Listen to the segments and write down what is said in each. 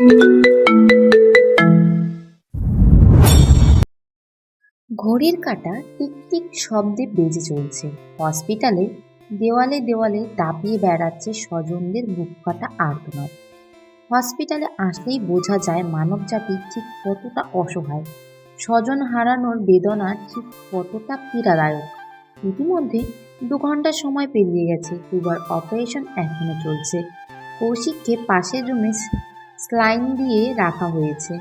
ঘড়ির কাঁটা টিকটিক শব্দে বেজে চলছে। হসপিটালে দেওয়ালে দেওয়ালে দাপিয়ে বেড়াচ্ছে স্বজনদের বুক কাটা আর্তনাদ। হসপিটালে আসলেই বোঝা যায় মানব জাতি ঠিক কতটা অসহায়। স্বজন হারানোর বেদনা ঠিক কতটা পীড়াদায়ক। ইতিমধ্যে দু ঘণ্টা সময় পেরিয়ে গেছে দুবার অপারেশন এখনও চলছে। কৌশিককে পাশের রুমে স্লাইন দিয়ে রাখা হয়েছে।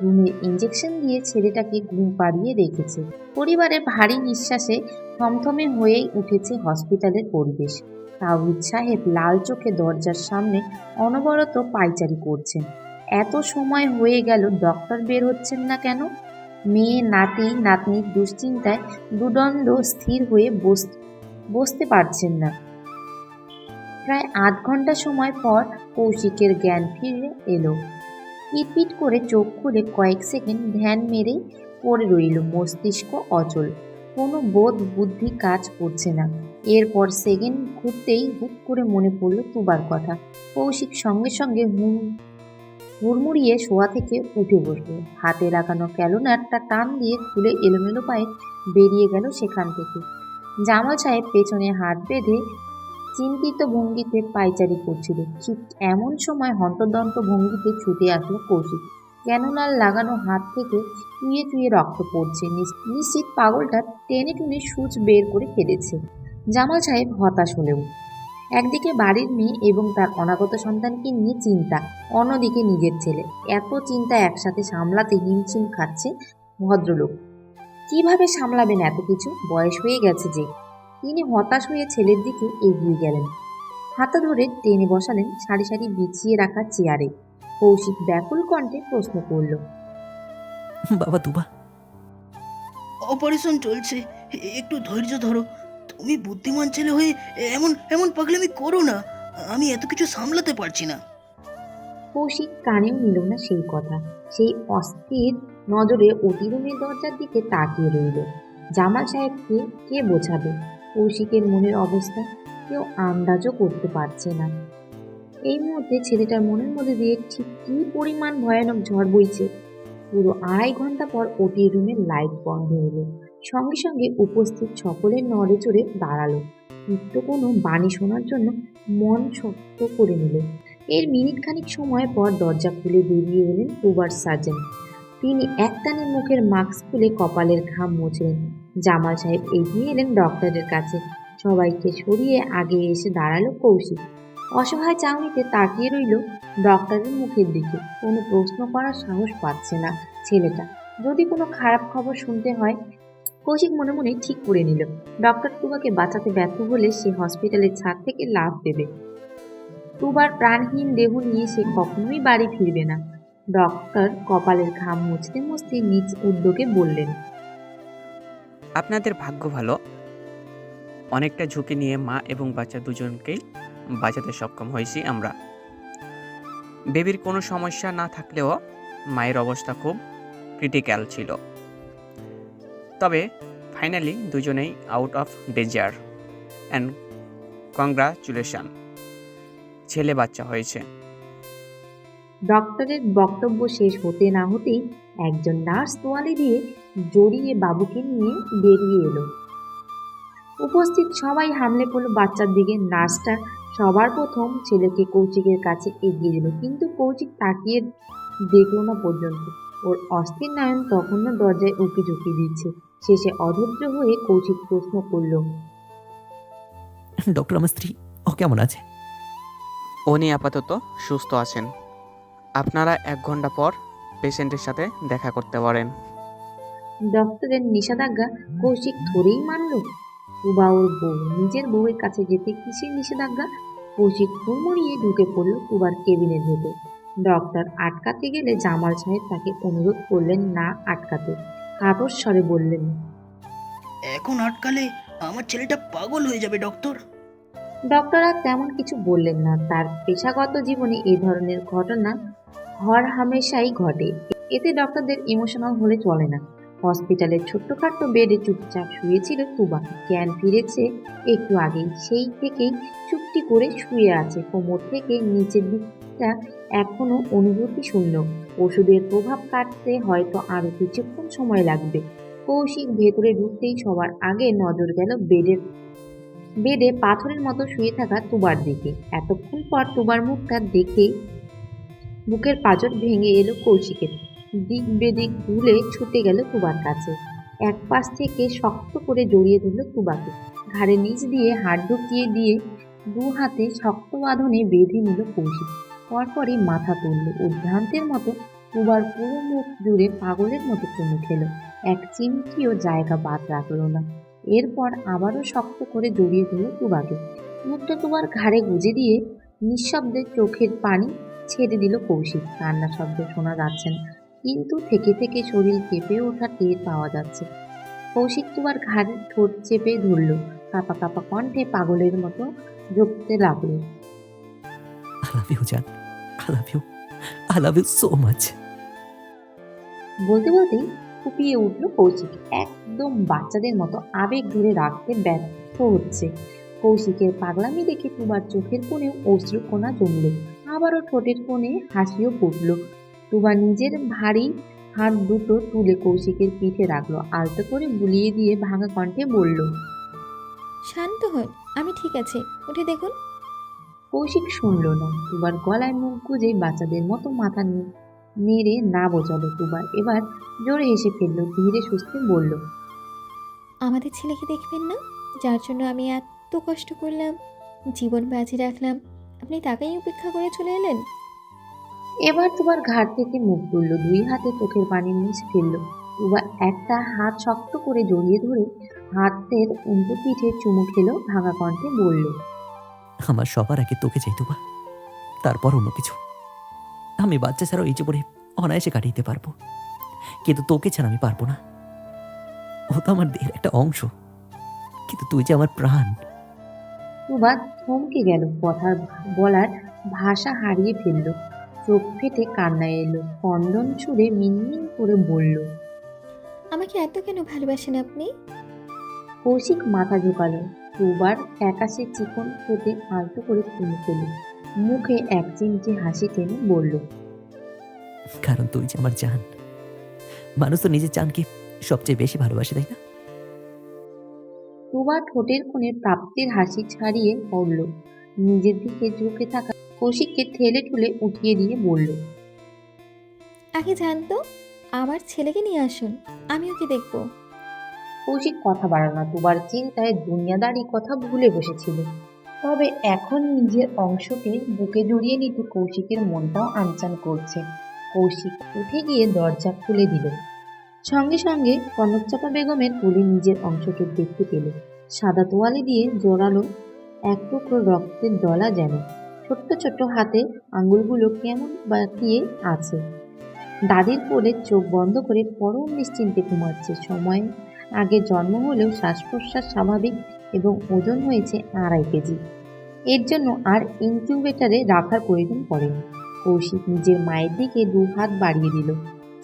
ঘুমের ইঞ্জেকশন দিয়ে ছেলেটাকে ঘুম পাড়িয়ে রেখেছে। পরিবারের ভারী নিঃশ্বাসে থমথমে হয়েই উঠেছে হসপিটালের পরিবেশ। তাওহিদ সাহেব লাল চোখে দরজার সামনে অনবরত পাইচারি করছেন এত সময় হয়ে গেল ডক্টর বের হচ্ছেন না কেন? মেয়ে, নাতি, নাতনির দুশ্চিন্তায় দুদণ্ড স্থির হয়ে বস, বসতে পারছেন না। প্রায় আধ ঘণ্টা সময় পর কৌশিকের জ্ঞান ফিরে এলো। পিটপিট করে চোখ খুলে কয়েক সেকেন্ড ধ্যান মেরে পড়ে রইল মস্তিষ্ক অচল। কোনো বোধ বুদ্ধি কাজ করছে না। এরপর সেকেন্ড ঘুরতেই হুট করে মনে পড়ল তুবার কথা। কৌশিক সঙ্গে সঙ্গে হুম, হুড়মুড়িয়ে শোয়া থেকে উঠে বসল। হাতে লাগানো ক্যালোনারটা টান দিয়ে খুলে এলোমেলো পায়ে বেরিয়ে গেল সেখান থেকে। জামাল সাহেব পেছনে হাত বেঁধে চিন্তিত ভঙ্গিতে পায়চারি করছিল। ঠিক এমন সময় হন্তদন্ত ভঙ্গিতে ছুটে আসলো কৌশিক। ক্যানোলার লাগানো হাত থেকে চুয়ে চুয়ে রক্ত পড়ছে। নিশ- নিশ্চিত পাগলটা টেনে টুনে সুচ বের করে ফেলেছে। জামাল সাহেব হতাশ হলেও। একদিকে বাড়ির মেয়ে এবং তার অনাগত সন্তানকে নিয়ে চিন্তা, অন্যদিকে নিজের ছেলে। এত চিন্তা একসাথে সামলাতে হিমশিম খাচ্ছে ভদ্রলোক। কীভাবে সামলাবেন এত কিছু? বয়স হয়ে গেছে যে। তিনি হতাশ হয়ে ছেলের দিকে এগিয়ে গেলেন। হাতা ধরে টেনে বসালেন সারি সারি বিছিয়ে রাখা চেয়ারে। কৌশিক ব্যাকুল কণ্ঠে প্রশ্ন করল বাবা দুবা। অপারেশন চলছে একটু ধৈর্য ধরো। তুমি বুদ্ধিমান ছেলে হয়ে এমন এমন পাগলামি করো না। আমি এত কিছু সামলাতে পারছি না। কৌশিক কানেও নিল না সেই কথা। সেই অস্থির নজরে অতি রুমের দরজার দিকে তাকিয়ে রইল। জামাল সাহেবকে কে বোঝাবে? কৌশিকের মনের অবস্থা কেউ আন্দাজও করতে পারছে না। এই মুহূর্তে ছেলেটার মনের মধ্যে দিয়ে ঠিক কী পরিমাণ ভয়ানক ঝড় বইছে, পুরো আড়াই ঘণ্টা পর ওটির রুমের লাইট বন্ধ হলো। সঙ্গে সঙ্গে উপস্থিত সকলের নড়ে চড়ে দাঁড়াল। নিত্য কোনো বাণী শোনার জন্য মন শক্ত করে নিল। এর মিনিট খানিক সময় পর দরজা খুলে বেরিয়ে এলেন ওভার সার্জন তিনি একটানে মুখের মাস্ক খুলে কপালের ঘাম মুছলেন। জামাল সাহেব এগিয়ে এলেন ডক্টরের কাছে। সবাইকে সরিয়ে আগে এসে দাঁড়াল কৌশিক। অসহায় চাউনিতে তাকিয়ে রইল ডক্টরের মুখের দিকে। কোনো প্রশ্ন করার সাহস পাচ্ছে না ছেলেটা। যদি কোনো খারাপ খবর শুনতে হয়, কৌশিক মনে মনে ঠিক করে নিল। ডক্টর টুবাকে বাঁচাতে ব্যর্থ হলে সে হসপিটালের ছাদ থেকে লাভ দেবে। তুবার প্রাণহীন দেহ নিয়ে সে কখনোই বাড়ি ফিরবে না। ডক্টর কপালের ঘাম মুছতে মুছতে নিজ উদ্যোগে বললেন আপনাদের ভাগ্য ভালো। অনেকটা ঝুঁকি নিয়ে মা এবং বাচ্চা দুজনকেই বাঁচাতে সক্ষম হয়েছি আমরা। বেবির কোনো সমস্যা না থাকলেও মায়ের অবস্থা খুব ক্রিটিক্যাল ছিল। তবে ফাইনালি দুজনেই out of danger and congratulation ছেলে বাচ্চা হয়েছে। ডক্টরের বক্তব্য শেষ হতে না হতেই একজন নার্স তোয়ালে দিয়ে জড়িয়ে বাবুকে নিয়ে বেরিয়ে এলো। উপস্থিত সবাই হামলে পড়ল বাচ্চার দিকে। নার্সটা সবার প্রথম ছেলেকে কৌচিকের কাছে এগিয়ে দিল কিন্তু কৌশিক তাকিয়ে দেখল না পর্যন্ত। ওর অস্থির নয়ন তখনও দরজায় উঁকি ঝুঁকি দিচ্ছে। শেষে অধৈর্য হয়ে কৌচিক প্রশ্ন করল ডক্টর আমার স্ত্রী ও কেমন আছে? উনি আপাতত সুস্থ আছেন। আপনারা এক ঘণ্টা পর পেশেন্টের সাথে দেখা করতে পারেন। ডক্টরের নিষেধাজ্ঞা কৌশিক ধরেই মানল। তুবা ওর বউ নিজের বউয়ের কাছে যেতে কিসের নিষেধাজ্ঞা? কৌশিক হুড়মুড়িয়ে ঢুকে পড়ল তুবার কেবিনের ভেতর। ডক্টর আটকাতে গেলে জামাল সাহেব তাকে অনুরোধ করলেন না আটকাতে। কাতর স্বরে বললেন এখন আটকালে আমার ছেলেটা পাগল হয়ে যাবে ডক্টর। ডক্টর আর তেমন কিছু বললেন না। তার পেশাগত জীবনে এই ধরনের ঘটনা হর হামেশাই ঘটে। এতে ডক্টরদের ইমোশনাল হলে চলে না। হসপিটালের ছোট্টখাট্ট বেডে চুপচাপ শুয়েছিল তুবা। জ্ঞান ফিরেছে একটু আগেই, সেই থেকেই চুপটি করে শুয়ে আছে। কোমর থেকে নিচের দিকটা এখনও অনুভূতি শূন্য। ওষুধের প্রভাব কাটতে হয়তো আরও কিছুক্ষণ সময় লাগবে। কৌশিক ভেতরে ঢুকতেই সবার আগে নজর গেল বেডের, বেডে পাথরের মতো শুয়ে থাকা তুবার দিকে। এতক্ষণ পর তুবার মুখটা দেখেই বুকের পাঁজর ভেঙে এলো কৌশিকের। দিক বেদিক ভুলে ছুটে গেল তুবার কাছে। এক পাশ থেকে শক্ত করে জড়িয়ে ধরল তুবাকে। ঘাড়ে নিচ দিয়ে হাত ঢুকিয়ে দিয়ে দু হাতে শক্ত বাঁধনে বেঁধে নিল কৌশিক। পরপরই মাথা তুলল। উদ্ভ্রান্তের মতো তুবার পুরো মুখ জুড়ে পাগলের মতো চুমু খেল। এক চিমটিও জায়গা বাদ রাখল না। এরপর আবারও শক্ত করে জড়িয়ে ধরল তুবাকে। মুখটা তুবার ঘাড়ে গুজে দিয়ে নিঃশব্দে চোখের পানি ছেড়ে দিল কৌশিক। কান্না শব্দ শোনা যাচ্ছে না কিন্তু থেকে থেকে শরীর কেঁপে ওঠা টের পাওয়া যাচ্ছে। কৌশিক তুবার ঘাড়ে ঠোঁট চেপে ধরল কাপা কাপা কণ্ঠে পাগলের মতো জপতে লাগল। আই লাভ ইউ জান I love you I love you so much বলতে বলতেই ফুপিয়ে উঠল কৌশিক। একদম বাচ্চাদের মতো আবেগ ধরে রাখতে ব্যর্থ হচ্ছে। কৌশিকের পাগলামি দেখে তুবার চোখের কোণে অশ্রুকণা জমল। আবারও ঠোঁটের কোণে হাসিও ফুটল। তুবা নিজের ভারী হাত দুটো তুলে কৌশিকের পিঠে রাখল আলতো করে বুলিয়ে দিয়ে ভাঙা কণ্ঠে বলল শান্ত হন আমি ঠিক আছে উঠে দেখুন। কৌশিক শুনল না তুবার গলায় মুখ গুজে বাচ্চাদের মতো মাথা নেড়ে না বোঝালো তুবার এবার জোরে হেসে ফেলল ধীরে সুস্থে বলল আমাদের ছেলেকে দেখবেন না? যার জন্য আমি এত কষ্ট করলাম জীবন বাজি রাখলাম। আপনি তাকেই উপেক্ষা করে চলে এলেন? এবার তোমার ঘাট থেকে মুখ তুলল দুই হাতে চোখের পানি মুছে ফেলল। এবার একটা হাত শক্ত করে জড়িয়ে ধরে হাতের উল্টো পিঠে চুমু খেলো ভাঙা কণ্ঠে বলল আমার সবার আগে তোকে চাই তুবা তারপর অন্য কিছু। আমি বাচ্চা ছাড়াও এই জীবনে অনায়াসে কাটিয়ে দিতে পারব কিন্তু তোকে ছাড়া আমি পারব না। ও তো আমার দেহের একটা অংশ কিন্তু তুই যে আমার প্রাণ তুবা থমকে গেল কথার বলার ভাষা হারিয়ে ফেলল। চোখ ফেটে কান্না এলো কন্দন ছুড়ে মিনমিন করে বলল আমাকে এত কেন ভালোবাসেন আপনি? কৌশিক মাথা ঝুঁকালো দুবার ফ্যাকাশে চিকন ঠোঁটে আলতো করে চুমু খেলো মুখে এক চিমটি হাসি টেনে বলল কারণ তুই যে আমার জান মানুষ তো নিজের জানকে সবচেয়ে বেশি ভালোবাসে তাই না? তুবা ঠোঁটের কোণে প্রাপ্তির হাসি ছাড়িয়ে পড়ল। নিজের দিকে ঝুঁকে থাকা কৌশিককে ঠেলে ঠুলে উঠিয়ে দিয়ে বলল আগে জানতো আমার ছেলেকে নিয়ে আসুন আমি ওকে দেখব। কৌশিক কথা বাড়াল না। তুবার চিন্তায় দুনিয়াদারি কথা ভুলে বসেছিল। তবে এখন নিজের অংশকে বুকে জড়িয়ে নিতে কৌশিকের মনটাও আনচান করছে। কৌশিক উঠে গিয়ে দরজা খুলে দিল। সঙ্গে সঙ্গে কনকচাপা বেগমের কোলে নিজের অংশকে দেখতে পেল। সাদা তোয়ালে দিয়ে জোড়ালো এক টুকরো রক্তের দলা যেন। ছোট্ট ছোট্ট হাতে আঙুলগুলো কেমন বাঁকিয়ে আছে। দাদির কোলে চোখ বন্ধ করে পরম নিশ্চিন্তে ঘুমাচ্ছে। সময় আগে জন্ম হলেও শ্বাস প্রশ্বাস স্বাভাবিক এবং ওজন হয়েছে আড়াই কেজি। এর জন্য আর ইনকিউবেটারে রাখার প্রয়োজন পড়েনি। কৌশিক নিজের মায়ের দিকে দু হাত বাড়িয়ে দিল।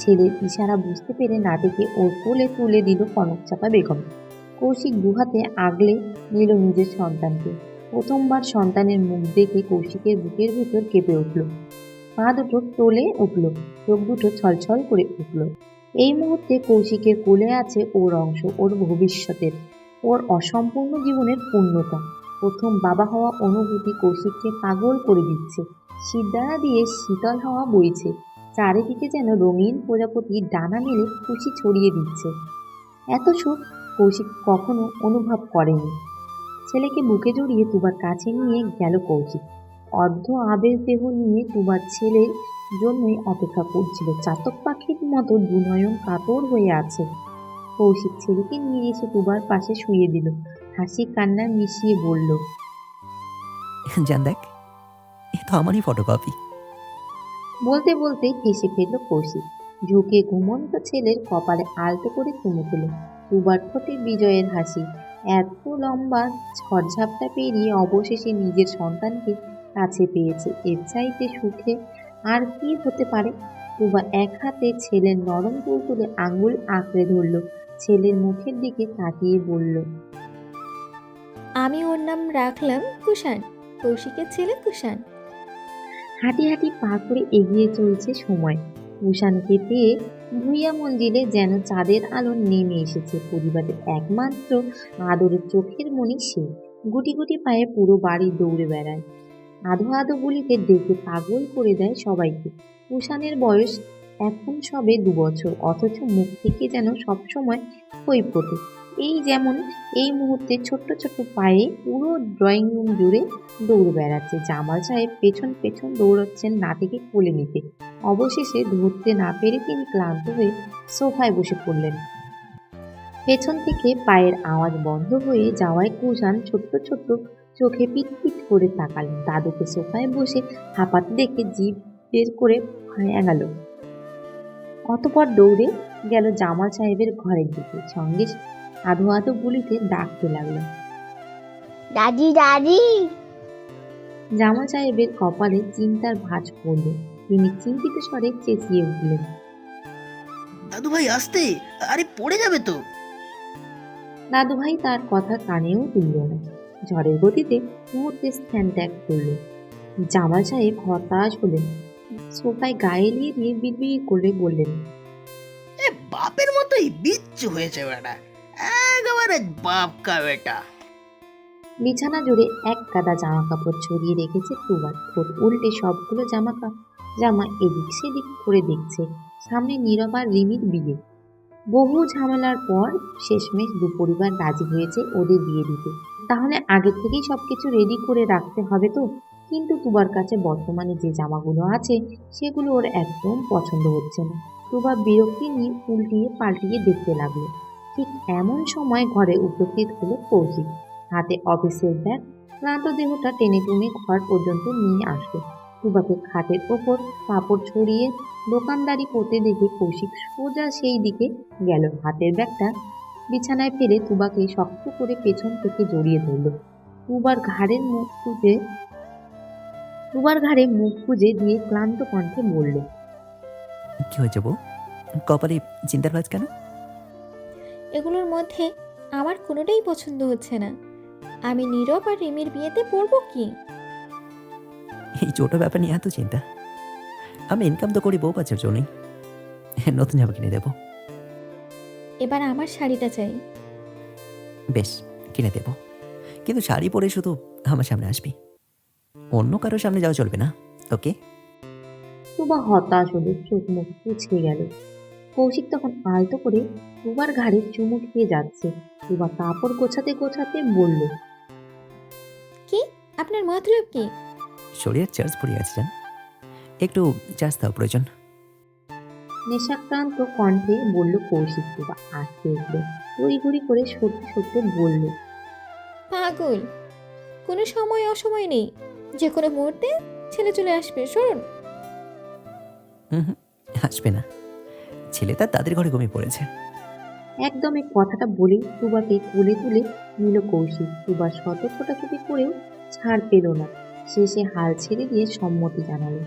ছেলের ইশারা বুঝতে পেরে নাতিকে ওর কোলে তুলে দিল কনকচাপা বেগম। কৌশিক দু হাতে আগলে নিল নিজের সন্তানকে। প্রথমবার সন্তানের মুখ দেখে কৌশিকের বুকের ভেতর কেঁপে উঠল। পা দুটো তোলে উঠল, চোখ দুটো ছলছল করে উঠল। এই মুহূর্তে কৌশিকের কোলে আছে ওর অংশ, ওর ভবিষ্যতের, ওর অসম্পূর্ণ জীবনের পূর্ণতা। প্রথম বাবা হওয়া অনুভূতি কৌশিককে পাগল করে দিচ্ছে। শিরদাঁড়া দিয়ে শীতল হাওয়া বইছে। চারিদিকে যেন রঙিন প্রজাপতি ডানা মেলে খুশি ছড়িয়ে দিচ্ছে। এত সুখ কৌশিক কখনো অনুভব করেনি। ছেলেকে বুকে জড়িয়ে তুবার কাছে নিয়ে গেল কৌশিক। অর্ধ আবেশ দেহ নিয়ে তুবার ছেলের জন্যই অপেক্ষা করছিল। চাতক পাখির মতো দুনয়ন কাতর হয়ে আছে। কৌশিক ছেলেকে নিয়ে এসে তুবার পাশে শুয়ে দিল। হাসি কান্না মিশিয়ে বলল, জান দেখ, এ তো আমারই ফটোকপি বলতে বলতে হেসে ফেলল কৌশিক। ঝুঁকে ঘুমন্ত ছেলের কপালে আলতো করে চুমু খেল। দুবার ঠোঁটে বিজয়ের হাসি। এত লম্বা ঝড়ঝাপটা পেরিয়ে অবশেষে নিজের সন্তানকে কাছে পেয়েছে। এর চাইতে সুখে আর কি হতে পারে? তুবা এক হাতে ছেলের নরম তুলতুলে আঙুল আঁকড়ে ধরল। ছেলের মুখের দিকে তাকিয়ে বলল, আমি ওর নাম রাখলাম কুষাণ। কৌশিকের ছেলে কুষাণ। হাঁটি হাঁটি পা করে এগিয়ে চলছে সময়। উষানকে পেয়ে ভুইয়া মঞ্জিলে যেন চাঁদের আলো নেমে এসেছে পরিবারের একমাত্র আদরের চোখের মনি সে। গুটি গুটি পায়ে পুরো বাড়ি দৌড়ে বেড়ায়। আধো আধো গুলিতে ডেকে পাগল করে দেয় সবাইকে। উষানের বয়স এখন সবে দু বছর, অথচ মুখ থেকে যেন সবসময় খই ফোটে এই যেমন এই মুহূর্তে ছোট্ট ছোট্ট পায়ে পুরো ড্রয়িং রুম জুড়ে দৌড়ে বেড়াচ্ছে। জামাল সাহেব পেছন পেছন দৌড়াচ্ছেন নাতিকে কোলে নিতে। অবশেষে ধরতে না পেরে তিনি ক্লান্ত হয়ে সোফায় বসে পড়লেন। পেছন থেকে পায়ের আওয়াজ বন্ধ হয়ে যাওয়ায় কুষাণ ছোট্ট ছোট্ট চোখে পিট পিট করে তাকালেন। দাদুকে সোফায় বসে হাঁপাতে দেখে জিভ বের করে গেল অতপর দৌড়ে গেল জামাল সাহেবের ঘরের দিকে। সঙ্গে আধো আধো গুলিতে ডাকতে লাগল। দাদি দাদি। জামাল সাহেবের কপালে চিন্তার ভাঁজ পড়ল। তিনি চিন্তিত স্বরে চেঁচিয়ে উঠলেন। দাদু ভাই আসতে? আরে পড়ে যাবে তো। দাদু ভাই তার কথা কানেও তুলল না। ঝড়ের গতিতে মুহূর্তে স্ট্যান্ড ত্যাগ করল। জামাল সাহেব হতাশ হলেন। সোফায় গায়ে নিয়ে দিয়ে বিড়বিড় করে বললেন বাপের মতোই বিচ্ছু হয়েছে বেটা। একেবারে বাপ কা বেটা। বিছানা জুড়ে এক গাদা জামা কাপড় ছড়িয়ে রেখেছে তুবার ঠোঁট উল্টে সবগুলো জামা জামা এদিক সেদিক করে দেখছে। সামনে নীরব আর রিমির বিয়ে। বহু ঝামেলার পর শেষমেশ দু পরিবার রাজি হয়েছে ওদের বিয়ে দিতে। তাহলে আগে থেকেই সবকিছু রেডি করে রাখতে হবে তো? কিন্তু তুবার কাছে বর্তমানে যে জামাগুলো আছে, সেগুলো ওর একদম পছন্দ হচ্ছে না। তুবা বিরক্তি নিয়ে উল্টিয়ে পাল্টিয়ে দেখতে লাগল। ঠিক এমন সময় ঘরে উপস্থিত হলো কৌশিক। হাতে অফিসের ব্যাগ, ক্লান্ত দেহটা টেনে টুনে ঘর পর্যন্ত নিয়ে আসলো। তুবাকে খাটের ওপর কাপড় ছড়িয়ে দোকানদারি করতে দেখে কৌশিক সোজা সেই দিকে গেল। হাতের ব্যাগটা বিছানায় ফেলে তুবাকে শক্ত করে পেছন থেকে জড়িয়ে ধরল। তুবার ঘাড়ের মুখ খুঁজে তুবার ঘাড়ে মুখ খুঁজে দিয়ে ক্লান্ত কণ্ঠে বলল, কি হয়েছে বউ? কপালে চিন্তার ভাজ কেন? এগুলোর মধ্যে আমার কোনোটাই পছন্দ হচ্ছে না। আমি নীরব আর রিমির বিয়েতে পড়ব কি? এই ছোট ব্যাপার নিয়ে এত চিন্তা। আমি ইনকাম তো করি বউ বাচ্চার জন্যই। নতুন জামা কিনে দেবো। এবার আমার শাড়িটা চাই। বেশ কিনে দেবো। কিন্তু শাড়ি পরে শুধু আমার সামনে আসবি। অন্য কারোর সামনে যাওয়া চলবে না ওকে? তুবা হতাশ হলে চোখ মুখ পুছে গেল। কৌশিক তখন আলতো করে তুবার ঘাড়ে চুমু খেয়ে যাচ্ছে। তুবা কাপড় গোছাতে গোছাতে বলল কি? আপনার মতলব কি? শরীরের চার্জ পড়ে আছে জান। একটু চার্জ দেওয়া প্রয়োজন। নেশাক্রান্ত কণ্ঠে বলল কৌশিক তুবা আটকে উঠল তড়িঘড়ি করে সত্যি সত্যি বলল পাগল কোনো সময় অসময় নেই। যে কোনো মুহূর্তে ছেলে চলে আসবে শুনুন। হুম হুম আসবে না। ছেলে তার দাদির ঘরে ঘুমিয়ে পড়েছে। একদম এই কথাটা বলে তুবাকে কোলে তুলে নিল কৌশিক। তুবা শত ছোটাছুটি করেও ছাড় পেল না। শেষে হাল ছেড়ে দিয়ে সম্মতি জানালো।